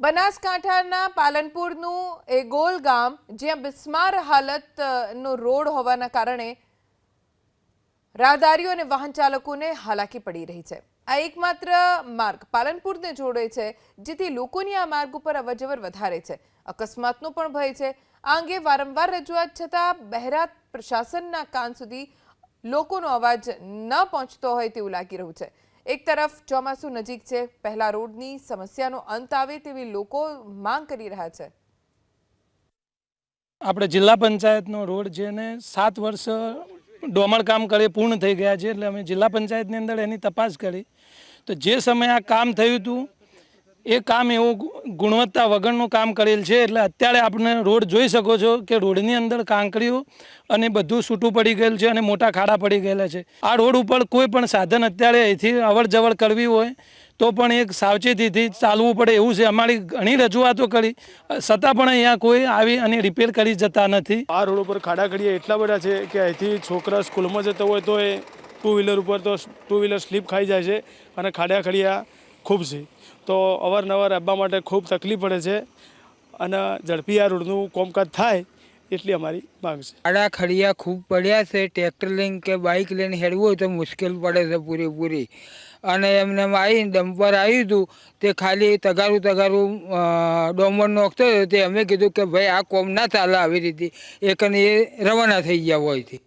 બનાસકાંઠાના પાલનપુરનું એ ગોલ ગામ જ્યાં બિસ્માર હાલતનો રોડ હોવાના કારણે રાહદારીઓ અને વાહન ચાલકોને હાલાકી પડી રહી છે. આ એકમાત્ર માર્ગ પાલનપુરને જોડે છે, જેથી લોકોની આ માર્ગ ઉપર અવરજવર વધારે છે. અકસ્માતનો પણ ભય છે. આ અંગે વારંવાર રજૂઆત છતાં બહેરાત પ્રશાસનના કાન સુધી લોકોનો અવાજ ન પહોંચતો હોય તેવું લાગી રહ્યું છે. એક તરફ ચોમાસું નજીક છે, પહેલા રોડની સમસ્યાનો અંત આવે તેવી લોકો માંગ કરી રહ્યા છે. આપણે જિલ્લા પંચાયતનો રોડ છે ને સાત વર્ષ ડોમળ કામ કરે, પૂર્ણ થઈ ગયા છે, એટલે અમે જિલ્લા પંચાયતની અંદર એની તપાસ કરી. તો જે સમયે આ કામ થયું હતું એ કામ એવું ગુણવત્તા વગરનું કામ કરેલ છે, એટલે અત્યારે આપણે રોડ જોઈ શકો છો કે રોડની અંદર કાંકરીઓ અને બધું છૂટું પડી ગયેલું છે અને મોટા ખાડા પડી ગયેલા છે. આ રોડ ઉપર કોઈ પણ સાધન અત્યારે અહીંથી અવર કરવી હોય તો પણ એક સાવચેતીથી ચાલવું પડે એવું છે. અમારી ઘણી રજૂઆતો કરી. છતાં પણ અહીંયા કોઈ આવી અને રિપેર કરી જતા નથી. આ રોડ ઉપર ખાડા ખડીયા એટલા બધા છે કે અહીંથી છોકરા સ્કૂલમાં જતો હોય તો એ ટુ વ્હીલર ઉપર તો ટુ વ્હીલર સ્લીપ ખાઈ જાય છે અને ખાડા ખડિયા ખૂબ છે તો અવારનવાર આવવા માટે ખૂબ તકલીફ પડે છે અને ઝડપી આ રોડનું કોમકાજ થાય એટલી અમારી માંગ છે. આડા ખડિયા ખૂબ પડ્યા છે ટ્રેક્ટર લઈને કે બાઇક લઈને હેડવું હોય તો મુશ્કેલ પડે છે પૂરેપૂરી. અને એમને એમ આવીને ડમ્પર આવ્યું હતું, તે ખાલી તગારું તગારું ડોમર નોખતો હતો તે અમે કીધું કે ભાઈ આ કોમ ના ચાલે આવી રીતે. એકને એ રવાના થઈ ગયા હોયથી